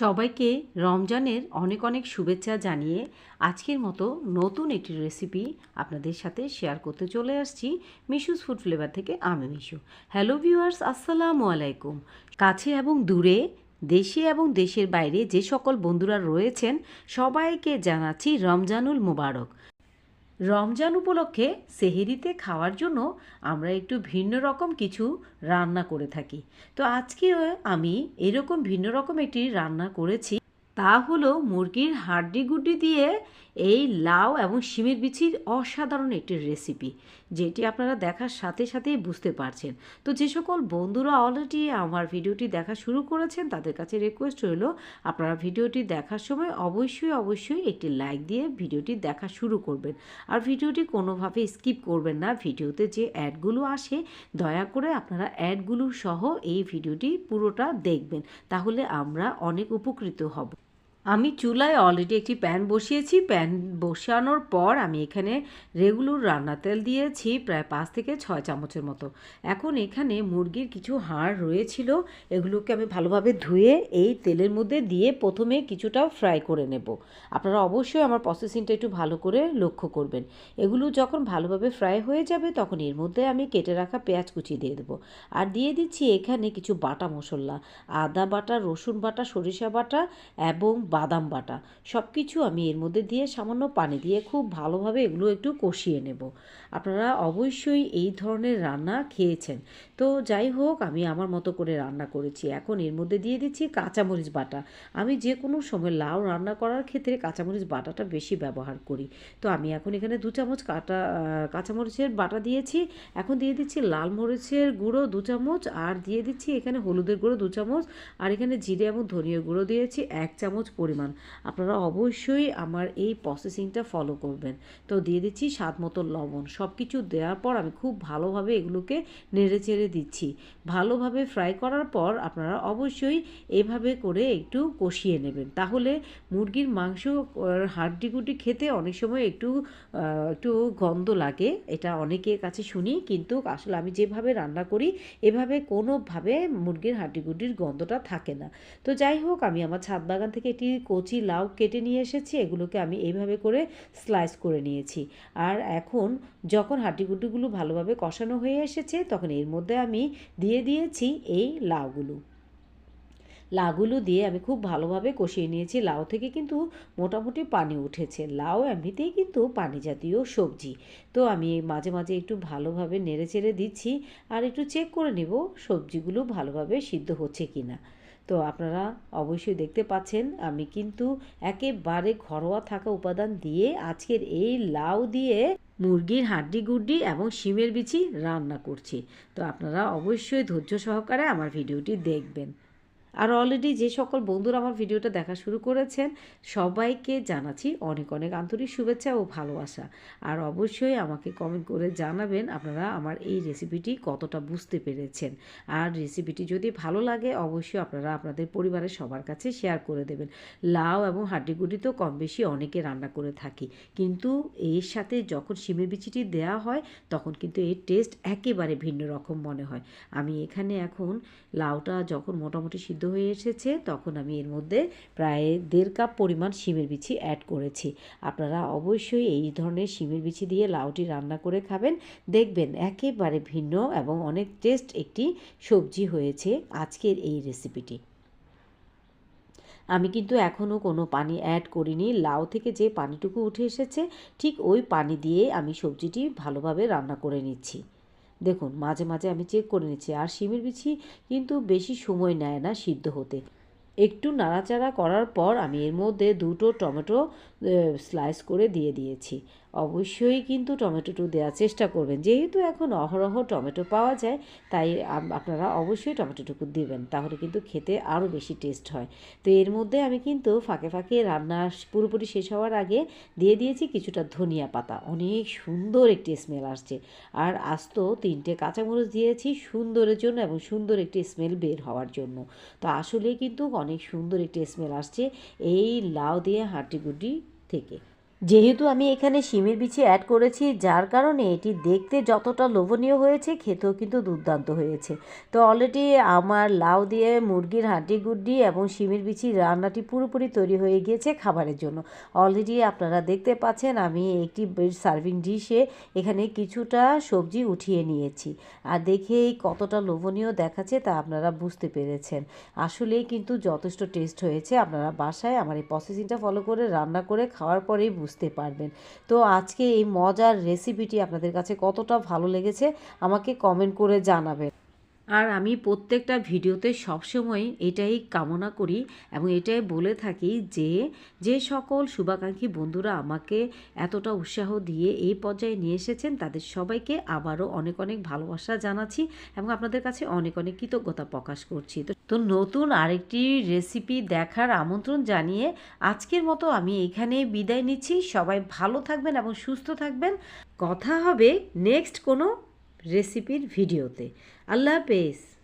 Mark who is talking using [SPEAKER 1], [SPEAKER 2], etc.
[SPEAKER 1] সবাইকে রমজানের অনেক অনেক শুভেচ্ছা জানিয়ে আজকের মতো নতুন একটি রেসিপি আপনাদের সাথে শেয়ার করতে চলে আসছি মিশুস ফুড ফ্লেভার থেকে আমি মিশু হ্যালো ভিউয়ার্স আসসালামু আলাইকুম। কাছে এবং দূরে, দেশে এবং দেশের বাইরে যে সকল বন্ধুরা রয়েছেন, সবাইকে জানাচ্ছি রমজানুল মুবারক। রমজান উপলক্ষে সেহেরিতে খাওয়ার জন্য আমরা একটু ভিন্ন রকম কিছু রান্না করে থাকি। তো আজকে আমি এরকম ভিন্ন রকম একটি রান্না করেছি। তা হলো মুরগির হাড্ডি গুড্ডি দিয়ে এই লাউ এবং শিমের বিচির অসাধারণ একটি রেসিপি যেটি আপনারা দেখার সাথে সাথেই বুঝতে পারছেন। তো যে সকল বন্ধুরা অলরেডি আমার ভিডিওটি দেখা শুরু করেছেন, তাদের কাছে রিকোয়েস্ট রইল, আপনারা ভিডিওটি দেখার সময় অবশ্যই অবশ্যই একটি লাইক দিয়ে ভিডিওটি দেখা শুরু করবেন। আর ভিডিওটি কোনোভাবে স্কিপ করবেন না, ভিডিওতে যে অ্যাডগুলো আসে, দয়া করে আপনারা অ্যাডগুলো সহ এই ভিডিওটি পুরোটা দেখবেন। তাহলে আমরা অনেক উপকৃত হব। আমি চুলায় অলরেডি একটি প্যান বসিয়েছি। প্যান বসানোর পর আমি এখানে রেগুলার রান্না তেল দিয়েছি, প্রায় পাঁচ থেকে ছয় চামচের মতো। এখন এখানে মুরগির কিছু হাড় রয়েছিল, এগুলোকে আমি ভালোভাবে ধুয়ে এই তেলের মধ্যে দিয়ে প্রথমে কিছুটা ফ্রাই করে নেব। আপনারা অবশ্যই আমার প্রসেসিংটা একটু ভালো করে লক্ষ্য করবেন। এগুলো যখন ভালোভাবে ফ্রাই হয়ে যাবে, তখন এর মধ্যে আমি কেটে রাখা পেঁয়াজ কুচি দিয়ে দেবো। আর দিয়ে দিচ্ছি এখানে কিছু বাটা মশলা, আদা বাটা, রসুন বাটা, সরিষা বাটা এবং বাদাম বাটা সব কিছু আমি এর মধ্যে দিয়ে সামান্য পানি দিয়ে খুব ভালোভাবে এগুলো একটু কষিয়ে নেব। আপনারা অবশ্যই এই ধরনের রান্না খেয়েছেন। তো যাই হোক, আমি আমার মতো করে রান্না করেছি। এখন এর মধ্যে দিয়ে দিচ্ছি কাঁচামরিচ বাটা। আমি যে কোনো সময় লাউ রান্না করার ক্ষেত্রে কাঁচামরিচ বাটাটা বেশি ব্যবহার করি। তো আমি এখন এখানে দু চামচ কাটা কাঁচামরিচের বাটা দিয়েছি। এখন দিয়ে দিচ্ছি লাল মরিচের গুঁড়ো দু চামচ আর দিয়ে দিচ্ছি এখানে হলুদের গুঁড়ো দু চামচ। আর এখানে জিরে এবং ধনিয়া গুঁড়ো দিয়েছি এক চামচ পরিমাণ। আপনারা অবশ্যই আমার এই প্রসেসিংটা ফলো করবেন। তো দিয়ে দিচ্ছি স্বাদ মতো লবণ। সব কিছু দেওয়ার পর আমি খুব ভালোভাবে এগুলোকে নেড়ে চেড়ে দিচ্ছি। ভালোভাবে ফ্রাই করার পর আপনারা অবশ্যই এভাবে করে একটু কষিয়ে নেবেন। তাহলে মুরগির মাংস হাড্ডিগুড্ডি খেতে অনেক সময় একটু একটু গন্ধ লাগে। এটা অনেকের কাছে শুনি। কিন্তু আসলে আমি যেভাবে রান্না করি, এভাবে কোনোভাবে মুরগির হাড্ডিগুড্ডির গন্ধটা থাকে না। তো যাই হোক, আমি আমার ছাদ বাগান থেকে একটি কচি লাউ কেটে নিয়ে এসেছি, এগুলোকে আমি এইভাবে করে স্লাইস করে নিয়েছি। আর এখন যখন হাঁটিগুটিগুলো ভালোভাবে কষানো হয়ে এসেছে, তখন এর মধ্যে আমি দিয়ে দিয়েছি এই লাউগুলো। লাউগুলো দিয়ে আমি খুব ভালোভাবে কষিয়ে নিয়েছি। লাউ থেকে কিন্তু মোটামুটি পানি উঠেছে। লাউ এমনিতেই কিন্তু পানি জাতীয় সবজি। তো আমি মাঝে মাঝে একটু ভালোভাবে নেড়ে চেড়ে দিচ্ছি আর একটু চেক করে নেব সবজিগুলো ভালোভাবে সিদ্ধ হচ্ছে কি না তো আপনারা অবশ্যই দেখতে পাচ্ছেন, আমি কিন্তু একেবারে ঘরোয়া থাকা উপাদান দিয়ে আজকের এই লাউ দিয়ে মুরগির হাড্ডি গুড্ডি এবং শিমের বিচি রান্না করছি। তো আপনারা অবশ্যই ধৈর্য সহকারে আমার ভিডিওটি দেখবেন। আর অলরেডি যে সকল বন্ধুরা আমার ভিডিওটা দেখা শুরু করেছেন, সবাইকে জানাচ্ছি অনেক অনেক আন্তরিক শুভেচ্ছা ও ভালোবাসা। আর অবশ্যই আমাকে কমেন্ট করে জানাবেন আপনারা আমার এই রেসিপিটি কতটা বুঝতে পেরেছেন। আর রেসিপিটি যদি ভালো লাগে, অবশ্যই আপনারা আপনাদের পরিবারের সবার কাছে শেয়ার করে দেবেন। লাউ এবং হাড্ডিগুডি তো কম বেশি অনেকে রান্না করে থাকি। কিন্তু এর সাথে যখন শিমের বিচিটি দেওয়া হয়, তখন কিন্তু এর টেস্ট একেবারে ভিন্ন রকম মনে হয়। আমি এখানে এখন লাউটা যখন মোটামুটি সিদ্ধ হয়ে এসেছে, তখন আমি এর মধ্যে প্রায় দেড় কাপ পরিমাণ শিমের বিচি অ্যাড করেছি। আপনারা অবশ্যই এই ধরনের শিমের বিচি দিয়ে লাউটি রান্না করে খাবেন। দেখবেন একেবারে ভিন্ন এবং অনেক টেস্ট একটি সবজি হয়েছে আজকের এই রেসিপিটি আমি কিন্তু এখনও কোনো পানি অ্যাড করিনি। লাউ থেকে যে পানিটুকু উঠে এসেছে, ঠিক ওই পানি দিয়ে আমি সবজিটি ভালোভাবে রান্না করে নিচ্ছি। দেখুন, মাঝে মাঝে আমি চেক করে নিচ্ছি। আর শিমের বিছি কিন্তু বেশি সময় নেয় না সিদ্ধ হতে। একটু নাড়াচাড়া করার পর আমি এর মধ্যে দুটো টমেটো স্লাইস করে দিয়ে দিয়েছি। অবশ্যই কিন্তু টমেটোটু দেওয়ার চেষ্টা করবেন। যেহেতু এখন অহরহ টমেটো পাওয়া যায়, তাই আপনারা অবশ্যই টমেটোটুকু দেবেন, তাহলে কিন্তু খেতে আরও বেশি টেস্ট হয়। তো এর মধ্যে আমি কিন্তু ফাঁকে ফাঁকে রান্না পুরোপুরি শেষ হওয়ার আগে দিয়ে দিয়েছি কিছুটা ধনিয়া পাতা। অনেক সুন্দর একটি স্মেল আসছে। আর আস্ত তিনটে কাঁচামরিচ দিয়েছি সুন্দরের জন্য এবং সুন্দর একটি স্মেল বের হওয়ার জন্য। তো আসলে কিন্তু অনেক সুন্দর একটি স্মেল আসছে এই লাউ দিয়ে হাঁটি গুটি থেকে। যেহেতু আমি এখানে শিমের বিচি অ্যাড করেছি, যার কারণে এটি দেখতে যতটা লোভনীয় হয়েছে, খেতেও কিন্তু দুর্দান্ত হয়েছে। তো অলরেডি আমার লাউ দিয়ে মুরগির হাড্ডি গুড্ডি এবং শিমের বিচি রান্নাটি পুরোপুরি তৈরি হয়ে গিয়েছে খাবারের জন্য। অলরেডি আপনারা দেখতে পাচ্ছেন, আমি একটি সার্ভিং ডিশে এখানে কিছুটা সবজি উঠিয়ে নিয়েছি। আর দেখেই কতটা লোভনীয় দেখাচ্ছে তা আপনারা বুঝতে পেরেছেন। আসলেই কিন্তু যথেষ্ট টেস্ট হয়েছে। আপনারা বাসায় আমার এই প্রসেসিংটা ফলো করে, রান্না করে, খাওয়ার পরেই বুঝতে পারবেন। তো আজকে এই মজার রেসিপিটি আপনাদের কাছে কতটা ভালো লেগেছে, আমাকে কমেন্ট করে জানাবেন। আর আমি প্রত্যেকটা ভিডিওতে সবসময় এটাই কামনা করি এবং এটাই বলে থাকি যে যে সকল শুভাকাঙ্ক্ষী বন্ধুরা আমাকে এতটা উৎসাহ দিয়ে এই পর্যায়ে নিয়ে এসেছেন, তাদের সবাইকে আবারও অনেক অনেক ভালোবাসা জানাচ্ছি এবং আপনাদের কাছে অনেক অনেক কৃতজ্ঞতা প্রকাশ করছি। তো তো নতুন আরেকটি রেসিপি দেখার আমন্ত্রণ জানিয়ে আজকের মতো আমি এখানে বিদায় নিচ্ছি। সবাই ভালো থাকবেন এবং সুস্থ থাকবেন। কথা হবে নেক্সট কোনো রেসিপির ভিডিওতে। আল্লাহ হাফেজ।